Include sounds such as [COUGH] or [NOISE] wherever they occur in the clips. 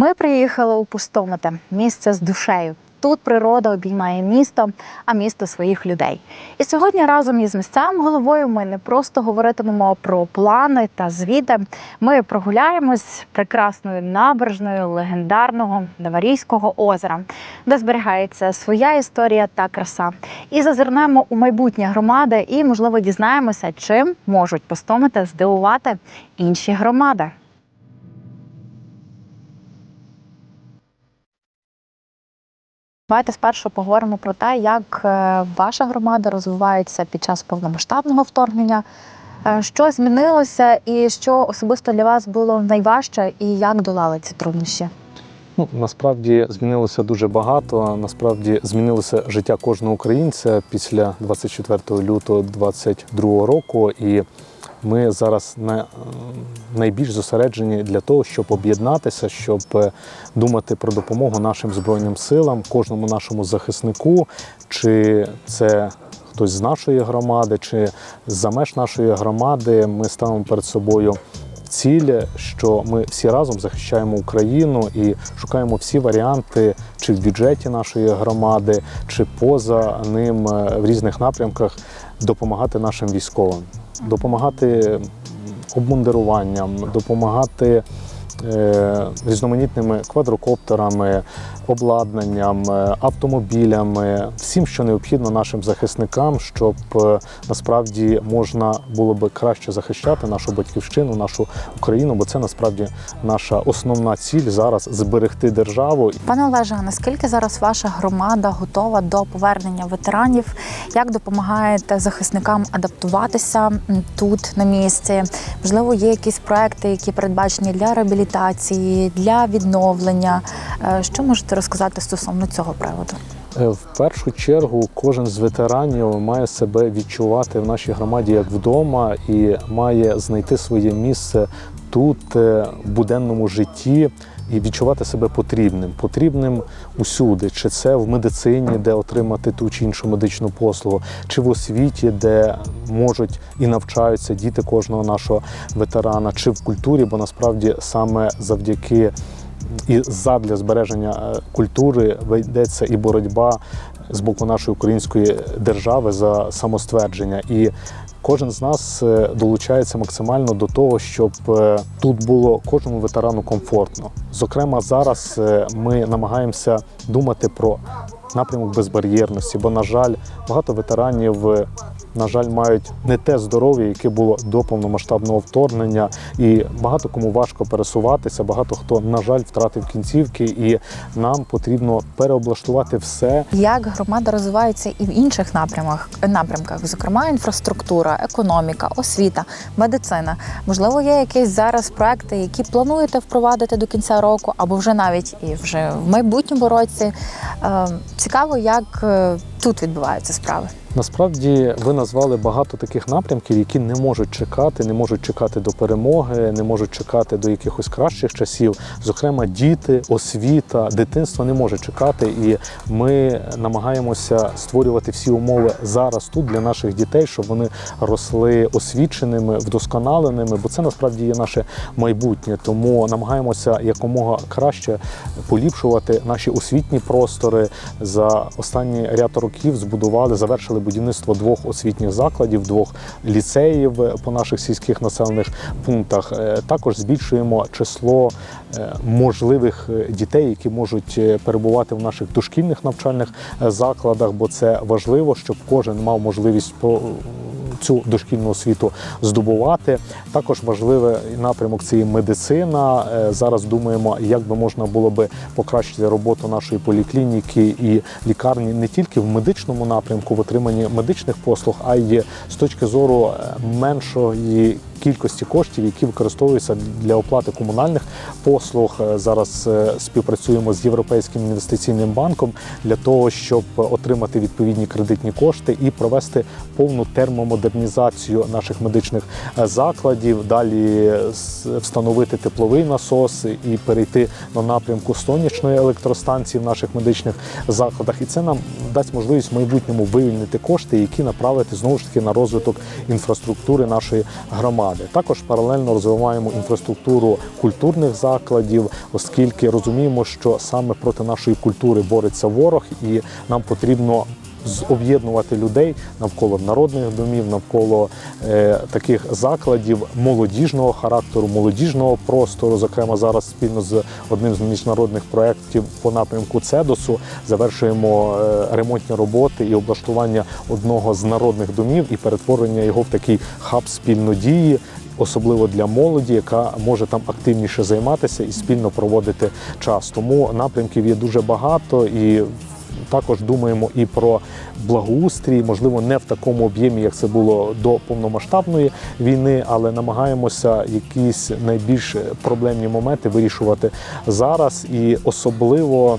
Ми приїхали у Пустомете, місце з душею. Тут природа обіймає місто, а місто своїх людей. І сьогодні разом із місцевим головою ми не просто говоритимемо про плани та звіти. Ми прогуляємось прекрасною набережною легендарного Наварійського озера, де зберігається своя історія та краса. І зазирнемо у майбутнє громади і, можливо, дізнаємося, чим можуть Пустомета здивувати інші громади. Давайте спершу поговоримо про те, як е, ваша громада розвивається під час повномасштабного вторгнення. Е, Що змінилося, і що особисто для вас було найважче, і як долали ці труднощі? Ну, насправді змінилося дуже багато. Насправді змінилося життя кожного українця після 24 лютого 2022 року. І ми зараз на, найбільш зосереджені для того, щоб об'єднатися, щоб е, думати про допомогу нашим збройним силам, кожному нашому захиснику, чи це хтось з нашої громади, чи за меж нашої громади. Ми ставимо перед собою ціль, що ми всі разом захищаємо Україну і шукаємо всі варіанти, чи в бюджеті нашої громади, чи поза ним е, в різних напрямках допомагати нашим військовим, допомагати обмундируванням, допомагати. е, Різноманітними квадрокоптерами, обладнанням, е, автомобілями, всім, що необхідно нашим захисникам, щоб е, насправді можна було би краще захищати нашу батьківщину, нашу Україну, бо це насправді наша основна ціль зараз зберегти державу. Пане Олеже, наскільки зараз ваша громада готова до повернення ветеранів? Як допомагаєте захисникам адаптуватися тут на місці? Можливо, є якісь проекти, які передбачені для реабілітації, для відновлення? Е, Що можете розказати стосовно цього приводу? Е, В першу чергу кожен з ветеранів має себе відчувати в нашій громаді як вдома і має знайти своє місце тут, е, в буденному житті. І відчувати себе потрібним, потрібним усюди, чи це в медицині, де отримати ту чи іншу медичну послугу, чи в освіті, де можуть і навчаються діти кожного нашого ветерана, чи в культурі, бо насправді саме завдяки і задля збереження е, культури ведеться і боротьба з боку нашої української держави за самоствердження. І кожен з нас е, долучається максимально до того, щоб е, тут було кожному ветерану комфортно. Зокрема, зараз ми намагаємося думати про напрямок безбар'єрності, бо, на жаль, багато ветеранів. На жаль, мають не те здоров'я, яке було до повномасштабного вторгнення, і багато кому важко пересуватися. Багато хто, на жаль, втратив кінцівки, і нам потрібно переоблаштувати все, Як громада розвивається і в інших напрямах, напрямках, зокрема інфраструктура, економіка, освіта, медицина. Можливо, є якісь зараз проекти, які плануєте впровадити до кінця року, або вже навіть і вже в майбутньому році. Е, Цікаво, як е, тут відбуваються справи. Насправді ви назвали багато таких напрямків, які не можуть чекати, не можуть чекати до перемоги, не можуть чекати до якихось кращих часів. Зокрема, діти, освіта, дитинство не може чекати, і ми намагаємося створювати всі умови зараз тут для наших дітей, щоб вони росли освіченими, вдосконаленими, бо це насправді є наше майбутнє. Тому намагаємося якомога краще поліпшувати наші освітні простори. За останні ряд років збудували, завершили будівництво двох освітніх закладів, двох ліцеїв по наших сільських населених пунктах. Е, Також збільшуємо число е, можливих е, дітей, які можуть перебувати в наших дошкільних навчальних закладах, бо це важливо, щоб кожен мав можливість цю дошкільну освіту здобувати. Також важливий напрямок це і медицина. Е, Зараз думаємо, як би можна було би покращити роботу нашої поліклініки і лікарні не тільки в медичному напрямку, в отриманні медичних послуг, а й з точки зору е, меншої кількості коштів, які використовуються для оплати комунальних послуг. Е, Зараз е, співпрацюємо з Європейським інвестиційним банком для того, щоб отримати відповідні кредитні кошти і провести повну термомодернізацію наших медичних е, закладів. Далі встановити тепловий насос і перейти на напрямку сонячної електростанції в наших медичних закладах. І це нам дасть можливість в майбутньому вивільнити кошти, які направити знову ж таки на розвиток інфраструктури нашої громади. Громади. Також паралельно розвиваємо інфраструктуру культурних закладів, оскільки розуміємо, що саме проти нашої культури бореться ворог, і нам потрібно об'єднувати людей навколо народних домів, навколо е, таких закладів молодіжного характеру, молодіжного простору. Зокрема, зараз спільно з одним з міжнародних проєктів по напрямку Цедосу завершуємо е, ремонтні роботи і облаштування одного з народних домів і перетворення його в такий хаб спільнодії. Особливо для молоді, яка може там активніше займатися і спільно проводити час. Тому напрямків є дуже багато і також думаємо і про благоустрій, можливо, не в такому об'ємі, як це було до повномасштабної війни, але намагаємося якісь найбільш проблемні моменти вирішувати зараз і особливо.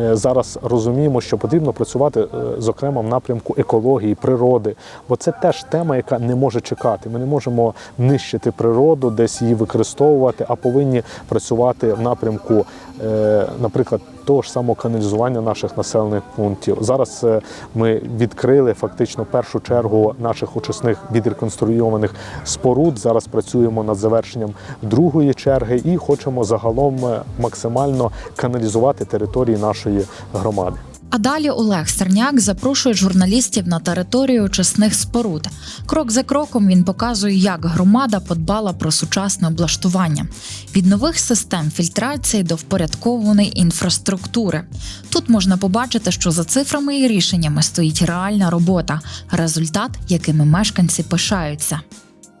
е, Зараз розуміємо, що потрібно працювати, е, зокрема, в напрямку екології, природи, бо це теж тема, яка не може чекати. Ми не можемо нищити природу, десь її використовувати, а повинні працювати в напрямку, е, наприклад, того ж самого каналізування наших населених пунктів. Зараз е, ми відкрили фактично першу чергу наших очисних відреконструйованих споруд. Зараз працюємо над завершенням другої черги і хочемо загалом е, максимально каналізувати території нашої громади. А далі Олег Стерняк запрошує журналістів на територію очисних споруд. Крок за кроком він показує, як громада подбала про сучасне облаштування від нових систем фільтрації до впорядкованої інфраструктури. Тут можна побачити, що за цифрами і рішеннями стоїть реальна робота, результат, якими мешканці пишаються.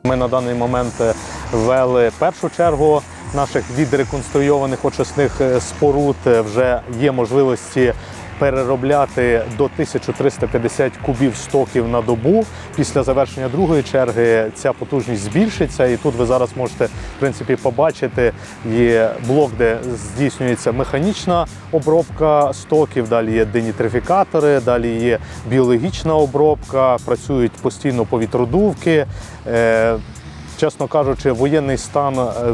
Ми на даний момент е, ввели першу чергу наших відреконструйованих очисних е, споруд. Е, Вже є можливості переробляти до 1350 кубів стоків на добу. Після завершення другої черги ця потужність збільшиться, і тут ви зараз можете в принципі побачити є блок, де здійснюється механічна обробка стоків. Далі є денітрифікатори, далі є біологічна обробка, працюють постійно повітродувки. Чесно кажучи, воєнний стан е,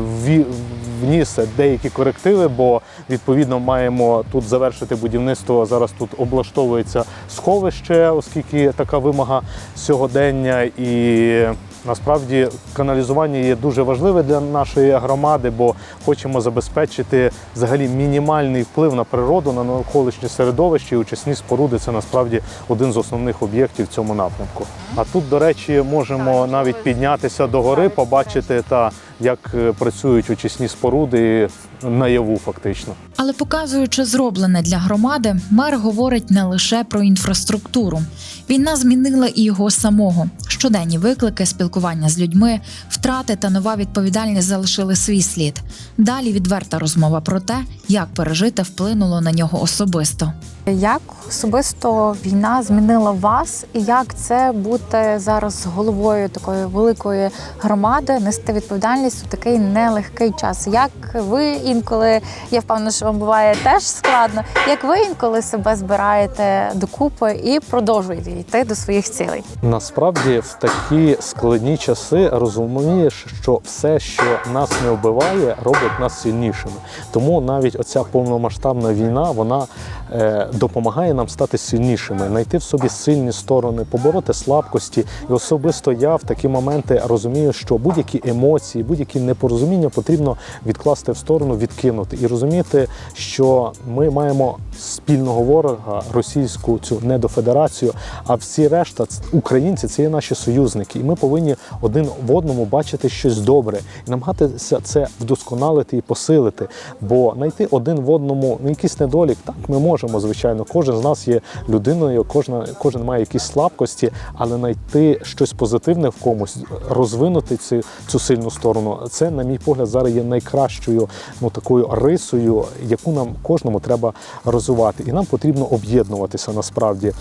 вніс деякі корективи, бо відповідно маємо тут завершити будівництво. Зараз тут облаштовується сховище, оскільки така вимога сьогодення. І насправді каналізування є дуже важливе для нашої громади, бо хочемо забезпечити взагалі мінімальний вплив на природу, на навколишнє середовище. І очисні споруди це насправді один з основних об'єктів в цьому напрямку. А тут, до речі, можемо навіть піднятися до гори, побачити та як е, працюють очисні споруди наяву, фактично. Але показуючи зроблене для громади, мер говорить не лише про інфраструктуру. Війна змінила і його самого. Щоденні виклики, спілкування з людьми, втрати та нова відповідальність залишили свій слід. Далі відверта розмова про те, як пережити вплинуло на нього особисто. Як особисто війна змінила вас, і як це бути зараз головою такої великої громади, нести відповідальність у такий нелегкий час? Як ви інколи, я впевнена, що вам буває теж складно, як ви інколи себе збираєте докупи і продовжуєте йти до своїх цілей? Насправді в такі складні часи розумієш, що все, що нас не вбиває, робить нас сильнішими. Тому навіть оця повномасштабна війна вона е, допомагає нам стати сильнішими, знайти в собі сильні сторони, побороти слабкості. І особисто я в такі моменти розумію, що будь-які емоції, будь-які непорозуміння потрібно відкласти в сторону, відкинути і розуміти, що ми маємо спільного ворога російську цю недофедерацію, а всі решта українці це є наші союзники, і ми повинні один в одному бачити щось добре і намагатися це вдосконалити і посилити. Бо знайти один в одному якийсь недолік, так ми можемо, звичайно. Кожен з нас є людиною, кожна, кожен має якісь слабкості, але знайти щось позитивне в комусь, розвинути цю, цю сильну сторону, це, на мій погляд, зараз є найкращою ну, такою рисою, яку нам кожному треба розвивати. І нам потрібно об'єднуватися насправді,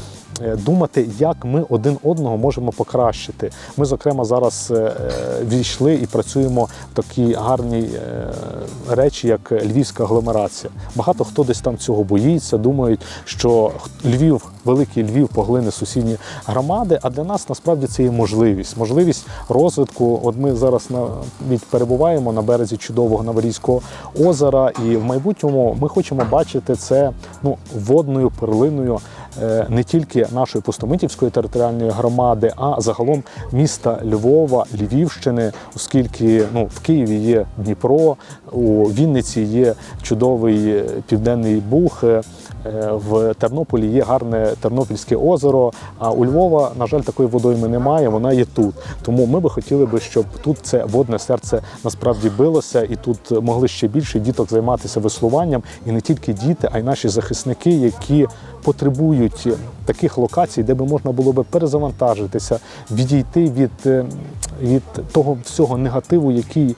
думати, як ми один одного можемо покращити. Ми, зокрема, зараз е, е, війшли і працюємо в такій гарній е, речі, як львівська агломерація. Багато хто десь там цього боїться, думають, що Львів, великий Львів поглине сусідні громади. А для нас насправді це є можливість, можливість розвитку. От ми зараз навіть перебуваємо на березі чудового Новорізького озера, і в майбутньому ми хочемо бачити це ну водною перлиною е, не тільки нашої Пустомитівської територіальної громади, а загалом міста Львова, Львівщини, оскільки ну, в Києві є Дніпро, у Вінниці є чудовий е, південний Буг. е, е, В Тернополі є гарне Тернопільське озеро. А у Львова, на жаль, такої водойми немає. Вона є тут. Тому ми би хотіли би, щоб тут це водне серце насправді билося, і тут могли ще більше діток займатися веслуванням, і не тільки діти, а й наші захисники, які потребують таких локацій, де би можна було би перезавантажитися, відійти від, е, від того всього негативу, який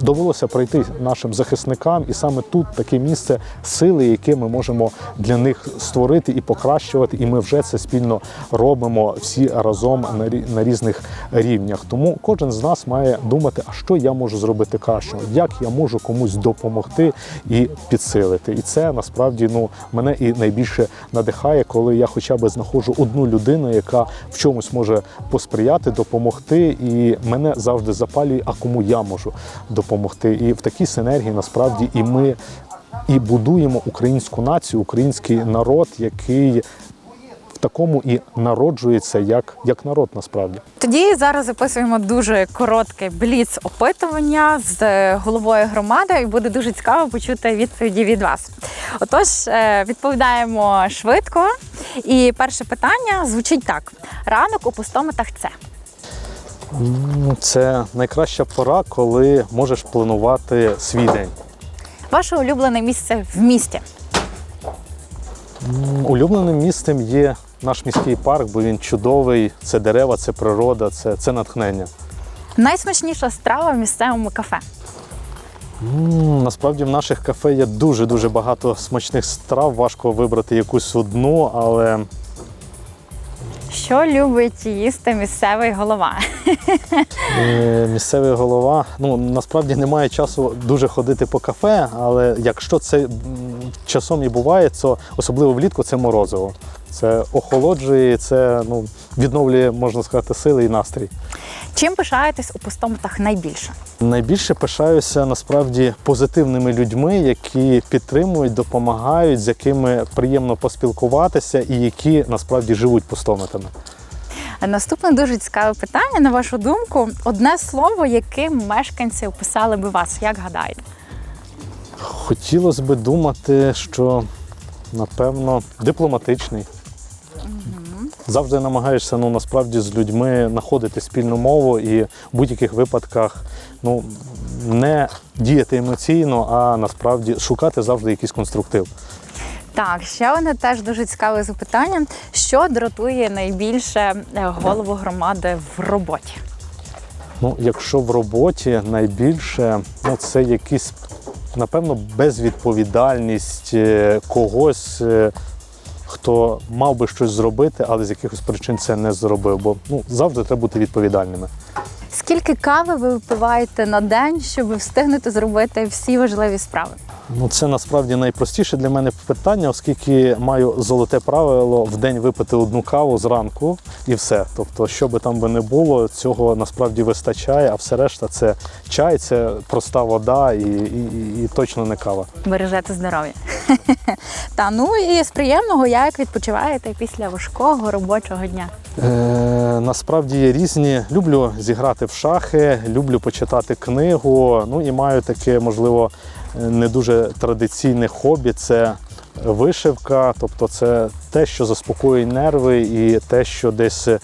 довелося пройти нашим захисникам, і саме тут таке місце сили, яке ми можемо для них створити і покращувати. І ми вже це спільно робимо всі разом на на різних рівнях. Тому кожен з нас має думати, а що я можу зробити краще, як я можу комусь допомогти і підсилити. І це насправді ну мене і найбільше надихає, коли я хоча б знаходжу одну людину, яка в чомусь може посприяти, допомогти, і мене завжди запалює, а кому я можу допомогти. І в такій синергії насправді і ми і будуємо українську націю, український народ, який такому і народжується як, як народ насправді. Тоді зараз записуємо дуже коротке бліц опитування з е, головою громади, і буде дуже цікаво почути відповіді від вас. Отож, е, відповідаємо швидко. І перше питання звучить так: ранок у пустометах це. Це найкраща пора, коли можеш планувати свій день. Ваше улюблене місце в місті. Улюбленим місцем є наш міський парк, бо він чудовий. Це дерева, це природа, це, це натхнення. Найсмачніша страва в місцевому кафе. М, Насправді в наших кафе є дуже дуже багато смачних страв. Важко вибрати якусь одну, але Що любить їсти місцевий голова? [LAUGHS] Е, Місцевий голова. Ну насправді немає часу дуже ходити по кафе, але якщо це м, часом і буває, то особливо влітку це морозиво. Це охолоджує, це ну, відновлює, можна сказати, сили і настрій. Чим пишаєтесь у пустометах найбільше? Найбільше пишаюся насправді позитивними людьми, які підтримують, допомагають, з якими приємно поспілкуватися і які насправді живуть пустометами. Наступне дуже цікаве питання. На вашу думку, одне слово, яким мешканці описали би вас, як гадаєте? Хотілося би думати, що напевно дипломатичний. Завжди намагаєшся ну, насправді з людьми знаходити спільну мову і в будь-яких випадках ну, не діяти емоційно, а насправді шукати завжди якийсь конструктив. Так, ще одне теж дуже цікаве запитання. Що дратує найбільше е, голову громади в роботі? Ну, якщо в роботі найбільше, ну це якісь, напевно, безвідповідальність е, когось, е, хто мав би щось зробити, але з якихось причин це не зробив. Бо ну, завжди треба бути відповідальними. Скільки кави ви випиваєте на день, щоб встигнути зробити всі важливі справи? Ну, це насправді найпростіше для мене питання, оскільки маю золоте правило в день випити одну каву зранку і все. Тобто, що би там би не було, цього насправді вистачає, а все решта це чай, це проста вода і, і, і, точно не кава. Бережете здоров'я. [LAUGHS] Та ну і з приємного, як відпочиваєте після важкого робочого дня? Е, насправді є різні. Люблю зіграти в шахи, люблю почитати книгу. Ну і маю таке, можливо, не дуже традиційне хобі це вишивка. Тобто, це те, що заспокоює нерви, і те, що десь е,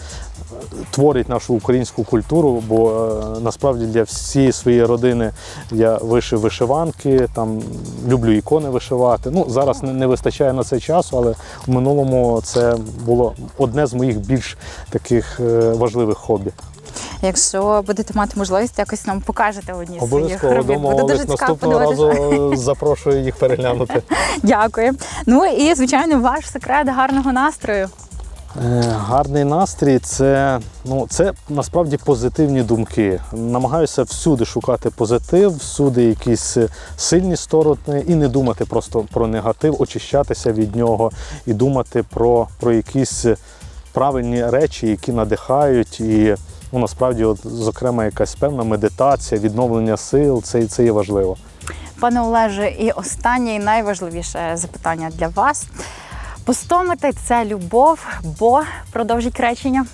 творить нашу українську культуру. Бо е, насправді для всієї своєї родини я вишив вишиванки, там люблю ікони вишивати. Ну зараз не, вистачає на це часу, але в минулому це було одне з моїх більш таких е, важливих хобі. Якщо будете мати можливість, якось нам покажете одні з своїх робіт. Буде дуже цікаво Наступного подивитися. разу запрошую їх переглянути. [LAUGHS] Дякую. Ну і звичайно, ваш секрет гарного настрою. Е, Гарний настрій це, ну, це насправді позитивні думки. Намагаюся всюди шукати позитив, всюди якісь е, сильні сторони і не думати просто про негатив, очищатися від нього і думати про, про якісь е, правильні речі, які надихають. І ну, насправді, от, зокрема, якась певна медитація, відновлення сил це, це є важливо. Пане Олеже, і останнє і найважливіше запитання для вас. Пустомити це любов, бо продовжіть речення.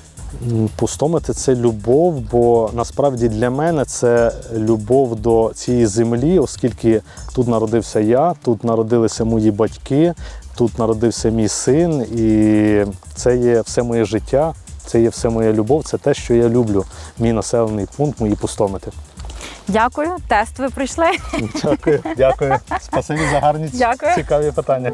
Пустомити це любов, бо насправді для мене це любов до цієї землі, оскільки тут народився я, тут народилися мої батьки, тут народився мій син, і це є все моє життя, це є все моя любов, це те, що я люблю. Мій населений пункт, мої пустомити. Дякую, тест ви прийшли. Дякую, дякую. Спасибі за гарні Дякую. цікаві питання.